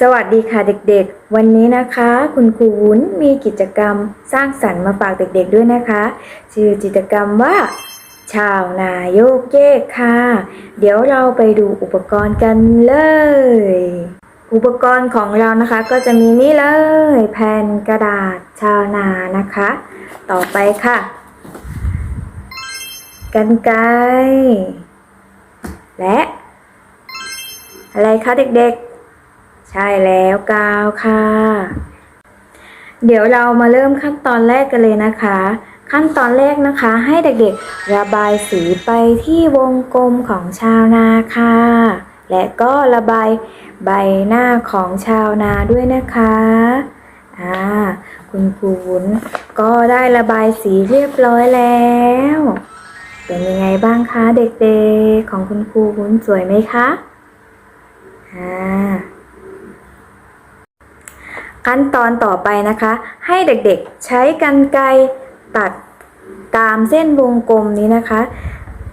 สวัสดีค่ะเด็กๆ วันนี้นะคะ คุณครูวุ้นมีกิจกรรมสร้างสรรค์มาฝากเด็กๆด้วยนะคะ ชื่อกิจกรรมว่า ชาวนาโยกเยกค่ะ เดี๋ยวเราไปดูอุปกรณ์กันเลย อุปกรณ์ของเรานะคะก็จะมีนี่เลย แผ่นกระดาษชาวนานะคะ ต่อไปค่ะกันไกและ อะไรคะเด็กๆ ใช่แล้วกาวค่ะ เดี๋ยวเรามาเริ่มขั้นตอนแรกกันเลยนะคะ ขั้นตอนแรกนะคะให้เด็กๆระบายสีไปที่วงกลมของชาวนาค่ะ และก็ระบายใบหน้าของชาวนาด้วยนะคะอ่าคุณครูวุ้นก็ได้ระบายสีเรียบร้อยแล้ว เป็นยังไงบ้างคะเด็กๆ ของคุณครูวุ้นสวยไหมคะอ่า ขั้นตอนต่อไปนะคะ ให้เด็กๆใช้กรรไกรตัดตามเส้นวงกลมนี้นะคะ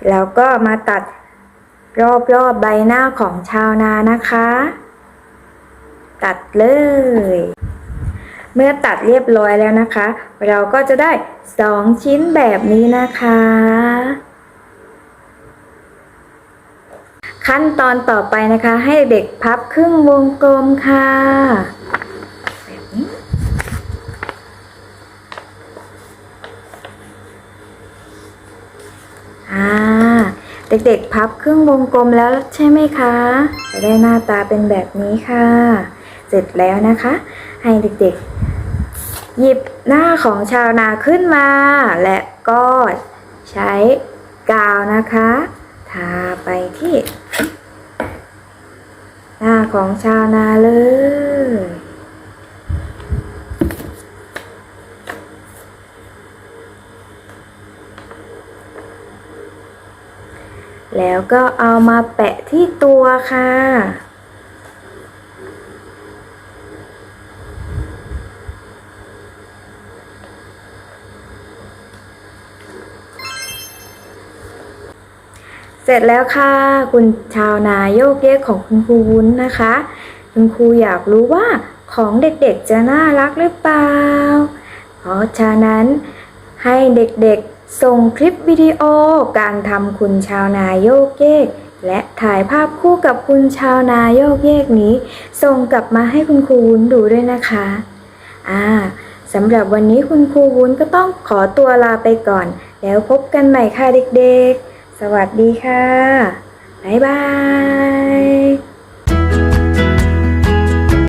แล้วก็มาตัดรอบๆใบหน้าของชาวนานะคะ ตัดเลย เมื่อตัดเรียบร้อยแล้วนะคะ เราก็จะได้สองชิ้นแบบนี้นะคะ ขั้นตอนต่อไปนะคะ ให้เด็กพับครึ่งวงกลมค่ะ แบบนี้อ่า เด็กๆ พับครึ่งวงกลมแล้วใช่ไหมคะจะได้หน้าตาเป็นแบบนี้ค่ะ เสร็จแล้วนะคะ ให้เด็กๆ หยิบหน้าของชาวนาขึ้นมา และก็ใช้กาวนะคะ ทาไปที่ หน้าของชาวนาเลย แล้วก็เอามาแปะที่ตัวค่ะ เสร็จแล้วค่ะ คุณชาวนาโยกเยกของคุณครูวุ้นนะคะ คุณครูอยากรู้ว่าของเด็กๆจะน่ารักหรือเปล่า เพราะฉะนั้นให้เด็กๆ ส่งคลิปวิดีโอการทำคุณชาวนาโยกเยก และถ่ายภาพคู่กับคุณชาวนาโยกเยกนี้ ส่งกลับมาให้คุณครูวุ้นดูด้วยนะคะ อ่าสำหรับวันนี้คุณครูวุ้นก็ต้องขอตัวลาไปก่อน แล้วพบกันใหม่ค่ะเด็กๆ สวัสดีค่ะ บ๊ายบาย